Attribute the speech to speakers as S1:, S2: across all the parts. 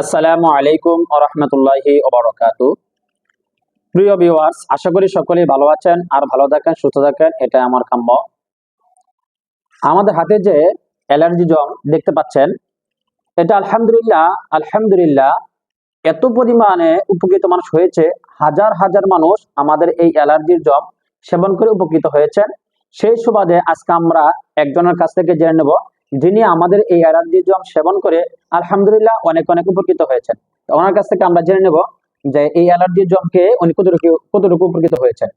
S1: আসসালামু আলাইকুম আরহামতুল্লাহি ওবরাকাতু প্রিয় ভিউয়ার্স আশা করি সকলেই ভালো আছেন আর ভালো থাকেন, সুস্থ থাকেন এটা আমার কাম্য। আমাদের হাতে যে অ্যালার্জি জম দেখতে পাচ্ছেন, এটা আলহামদুলিল্লাহ আলহামদুলিল্লাহ এত পরিমাণে উপকৃত মানুষ হয়েছে, হাজার হাজার মানুষ আমাদের এই অ্যালার্জির জম সেবন করে উপকৃত হয়েছেন। সেই সুবাদে আজকে আমরা একজনের কাছ থেকে জেনে নেব, যিনি আমাদের এই অ্যালার্জি জম সেবন করে আলহামদুলিল্লাহ অনেক অনেক উপকৃত হয়েছেন। ওনার কাছ থেকে আমরা জেনে নেব যে এই অ্যালার্জির জমকে উনি কতটুকু কতটুকু উপকৃত হয়েছেন।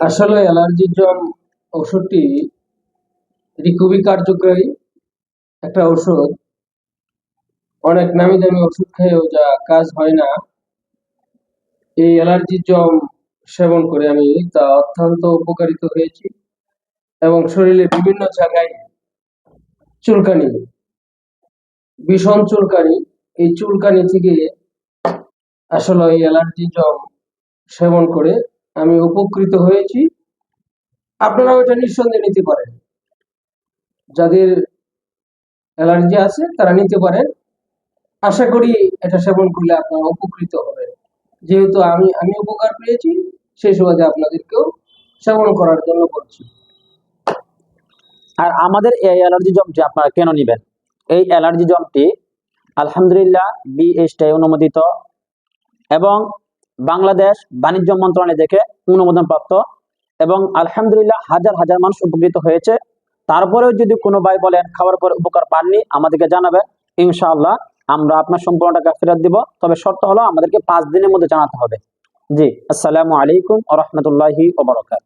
S2: আসলে অ্যালার্জির জম ওষুধটি এটি খুবই কার্যকরী একটা ওষুধ। অনেক নামি দামি ওষুধ খেয়েও যা কাজ হয় না। এই অ্যালার্জির জম সেবন করে আমি তা অত্যন্ত উপকারিত হয়েছি। এবং শরীরের বিভিন্ন জায়গায় চুলকানি, ভীষণ চুলকানি। এই চুলকানি থেকে আসলে এই অ্যালার্জি জম সেবন করে আমি উপকৃত হয়েছি। আপনারাও এটা নিঃসন্দেহে নিতে পারেন। যাদের অ্যালার্জি আছে, তারা নিতে পারেন। আশা করি এটা সেবন করলে আপনারা উপকৃত হবেন। যেহেতু আমি আমি উপকার পেয়েছি, সেই সুবাদে আপনাদেরকেও সেবন করার জন্য বলছি।
S1: আর আমাদের এই অ্যালার্জি জমটি আপনারা কেন নেবেন? এই অ্যালার্জি জমটি আলহামদুলিল্লাহ বিএসটাই অনুমোদিত এবং বাংলাদেশ বাণিজ্য মন্ত্রণালয় দেখে অনুমোদন প্রাপ্ত এবং আলহামদুলিল্লাহ হাজার হাজার মানুষ উপকৃত হয়েছে। তারপরেও যদি কোনো ভাই বলেন খাওয়ার পরে উপকার পাননি, আমাদেরকে জানাবেন। ইনশাআল্লাহ আমরা আপনার সম্পূর্ণ টাকা ফেরত দিব। তবে শর্ত হলো আমাদেরকে পাঁচ দিনের মধ্যে জানাতে হবে। জি, আসসালামু আলাইকুম আ রহমতুল্লাহি ওবরাকাত